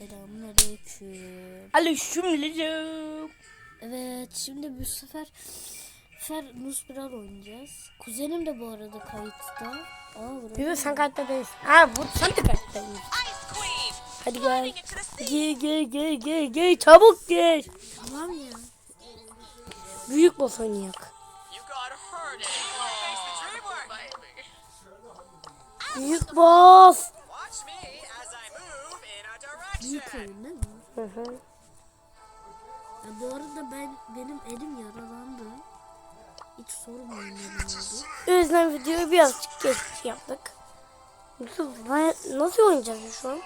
Selamünaleyküm. Aleykümselam. Evet şimdi bu sefer Fer Nusbiral oynayacağız. Kuzenim de bu arada kayıtta. Aa. Bir de sen kayıtta değilsin. Ha bu sen de kayıtta değilsin. Hadi gel. Gel gel gel gel gel çabuk gel. Tamam ya. Büyük boss oynayak. Büyük boss. Büyük oyun değil mi? Hı hı. Ya bu arada ben benim elim yaralandı. Hiç sormayın neden oldu. O yüzden videoyu birazcık geç yaptık. Nasıl, nasıl oynayacağız şu an?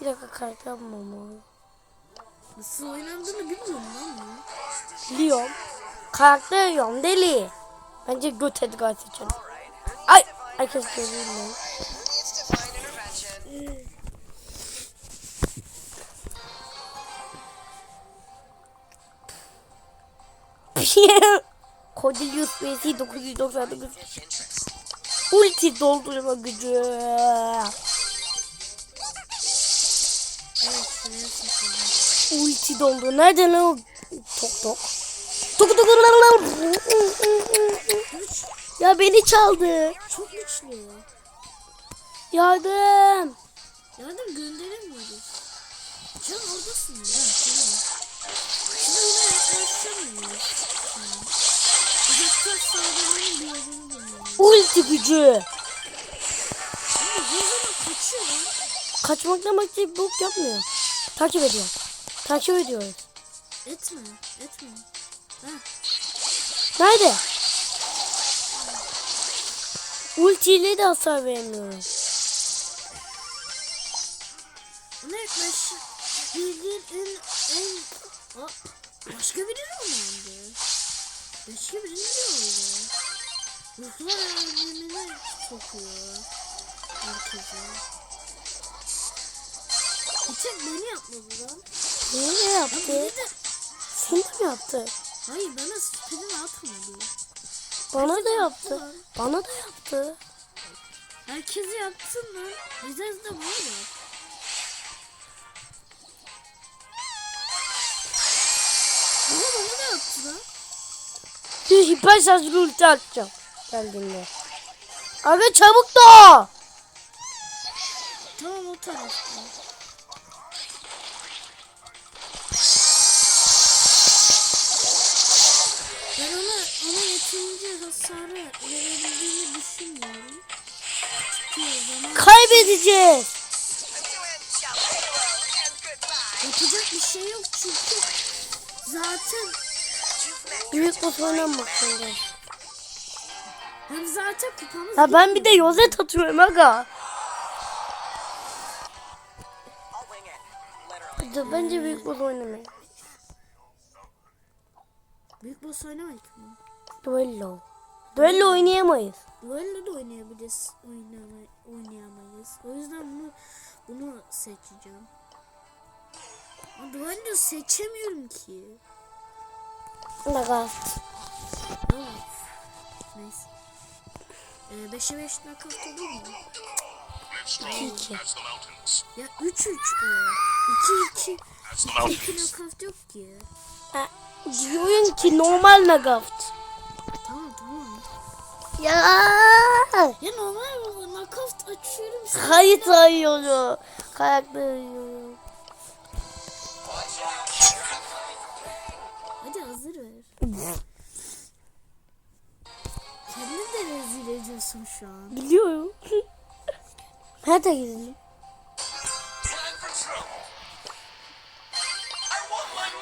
Bir dakika karakter yapmam lazım. Nasıl oynandığını bilmiyorum lan ben. Biliyorum. Karakter yiyorum deli. Bence göt Edgar seçelim. Ay! Herkes görüyor Cordelius VC 999 Interest. Ulti doldurma gücü. Ulti doldu. Nerede lan o? Tok tok. Tok tok. Ya beni çaldı. Çok güçlü. Yardım. Yardım gönderemiyoruz. Can oradasın ya. Ulti gücü. Kaçmak demek değil bok yapmıyor. Takip ediyor. Takip ediyoruz. Etme. Etme. Heh. Nerede? Ultiyle de hasar veremiyorum. Yaklaş. Bildiğin en başka biri mi oldu? Başka biri mi oldu? Ruhlar alemine sokuyor. Herkese. Bir tek beni yapmadı lan. Niye ne Ya yaptı? beni de... Seni de mi yaptı? Hayır bana spinini atmadı. Bana da yaptı. Bana da yaptı. Herkese yapsın lan. Bize de bana yap. Bana da yaptı lan. Bir hiper şarjlı ulti atacağım. Geldiğinde. Abi çabuk da. Tamam o tarafta. Ben ona, ona yeterince hasarı verebildiğini düşünmüyorum. Zaman Kaybedeceğiz. Yapacak bir şey yok çünkü zaten Büyük boss oynanmak şimdi. hem zaten kupamız Ya ben bir de yozet atıyorum aga. Bence büyük boss oynamayın. Büyük boss oynamak mı? Duello. Duello oynayamayız. Duello da oynayabiliriz. Oynama, oynayamayız. O yüzden bunu bunu seçeceğim. Duello seçemiyorum ki. Nagat. Evet. Neyse. Ee, 5'e 5 knockout olur mu? 2-2. That's the mountains. Ya 3 3 o. 2 2 That's the 2 mountains. knockout yok ki. Ha, Diyorum ki normal Nagat. Tamam tamam. Ya. Ya normal knockout açıyorum. Kayıt ayıyorum. Karakter ayıyorum. Hazır ver. Kendini de rezil ediyorsun şu an. Biliyorum. Nerede gidelim?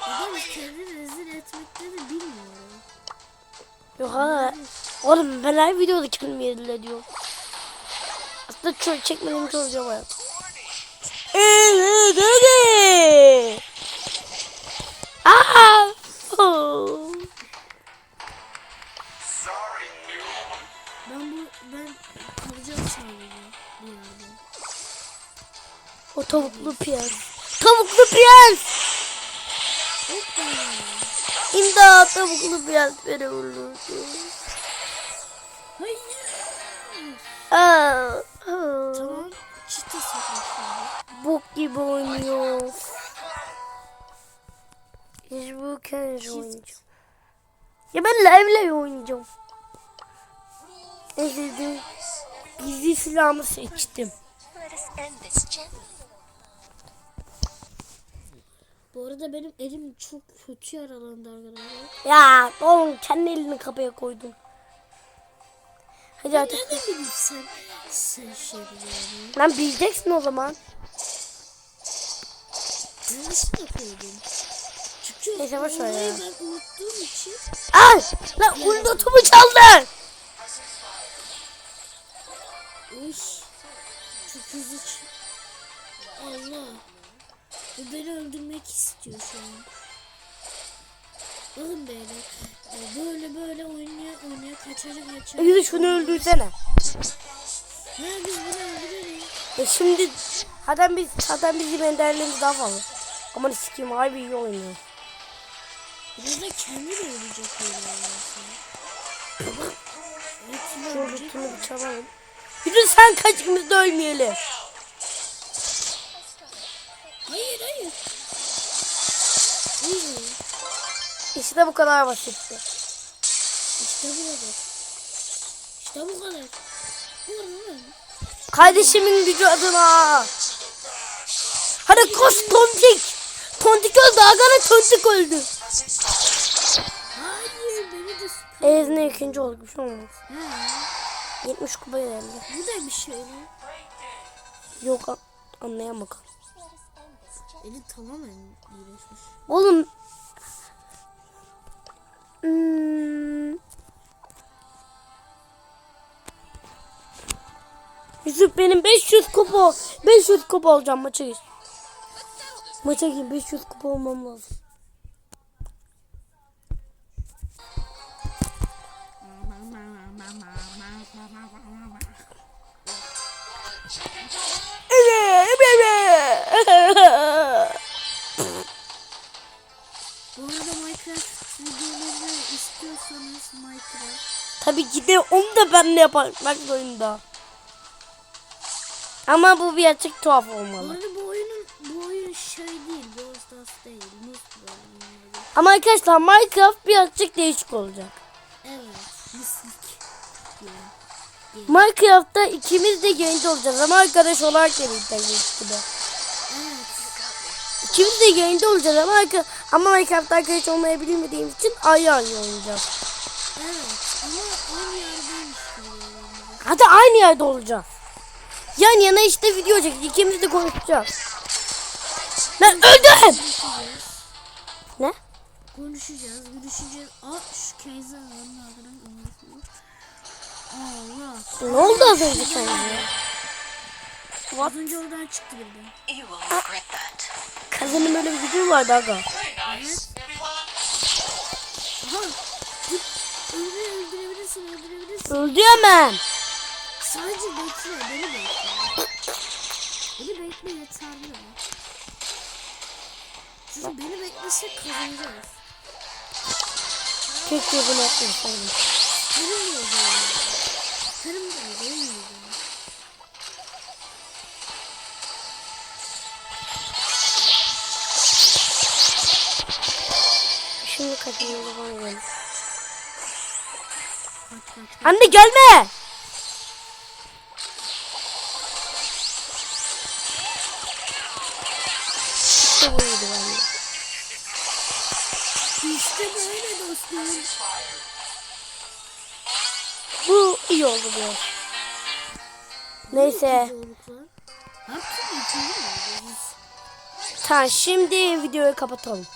Adam kendini rezil etmekleri bilmiyorum. Yok ha. Oğlum ben her videoda kendimi rezil ediyorum. Aslında çok çekmediğim çok video var. Evet hadi. Aa! Ben kalacağım sadece bir yerde. O tavuklu piyaz. Tavuklu. Hoppa. İmdat tavuklu piyaz beni vurdu. Hayır. Aa. Aa. Tamam. Çite bok gibi oynuyor. Hiç bu kez oynayacağım. Ya ben Lev'le oynayacağım. Sevdiğim gizli silahımı seçtim. Bu arada benim elim çok kötü yaralandı arkadaşlar. Ya oğlum kendi elini kapıya koydun. Hadi artık. Nereden bileyim sen, sen şey biliyorsun? Lan bileceksin o zaman. Neresine koydun? Çünkü Neyse, boş ver ya. ben unuttuğum için Al! Lan uldotumu çaldın. Uş. Çok hızlı Allah. Bu beni öldürmek istiyor şu an. Bakın böyle. e, Böyle böyle oynaya oynaya kaçarak kaçarak. Yürü şunu öldürsene. Ha biz bunu öldürelim. E şimdi zaten biz zaten bizim enderlerimiz daha fazla. Aman sikeyim harbi iyi oynuyor. Biraz da kendi de ölecek böyle olmasın. Evet, Şu ölecek. uldotumu bir çalalım. Yürü sen kaç ikimiz de ölmeyelim. Hayır hayır. İşte bu kadar basitti. İşte bu kadar. İşte bu kadar. Kardeşimin gücü adına. Hadi koş tontik. Tontik öldü. Agana tontik öldü. Hayır beni de süper. Ezne ikinci olduk bir şey olmaz. Ha, 70 kupa geldi. bu da bir şey lan. Yok an- anlayamadım. Eli tamamen iyileşmiş. Oğlum. Hmm. Yusuf benim 500 kupa 500 kupa olacağım maça gir. Maça gir 500 kupa olmam lazım. Bu arada Minecraft videolarını istiyorsanız Minecraft Tabii ki de onu da ben de yapmak zorunda. Ama bu birazcık tuhaf Bu olmalı. arada bu oyunun bu oyun şey değil, Stars değil, oyunu. Ama arkadaşlar Minecraft birazcık değişik olacak. Evet, mislik. diyorum. Minecraft'ta ikimiz de genç olacağız ama arkadaş olarak da birlikte gibi. İkimiz de genç olacağız ama, arka- ama Minecraft'ta arkadaş olmayı bilmediğimiz için ayrı ayrı oynayacağız. Hadi aynı yerde olacağız. Yan yana işte video çekeceğiz. İkimiz de konuşacağız. Ben öldüm. Ne? konuşacağız, görüşeceğiz. Aa şu konuşuyor. Allah. Ne oldu az önce kendine? Az önce oradan çıktı birden. Kazanın böyle bir gücü vardı aga. Evet. Aha. Öldür, öldürebilirsin, öldürebilirsin. Öldü hemen. Sadece bekle, beni bekle. Beni bekle yeterli ya. Çünkü beni beklesek kazanacağız. Keşke bunu yapmasaydım. Benim de öyle. Benim de öyle. Şimdi kaçırıyoruz bana kaç. Anne gelme. İşte buydu bende. İşte böyle dostum. Bu iyi oldu biraz. Neyse. Tamam şimdi videoyu kapatalım.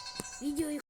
Videoyu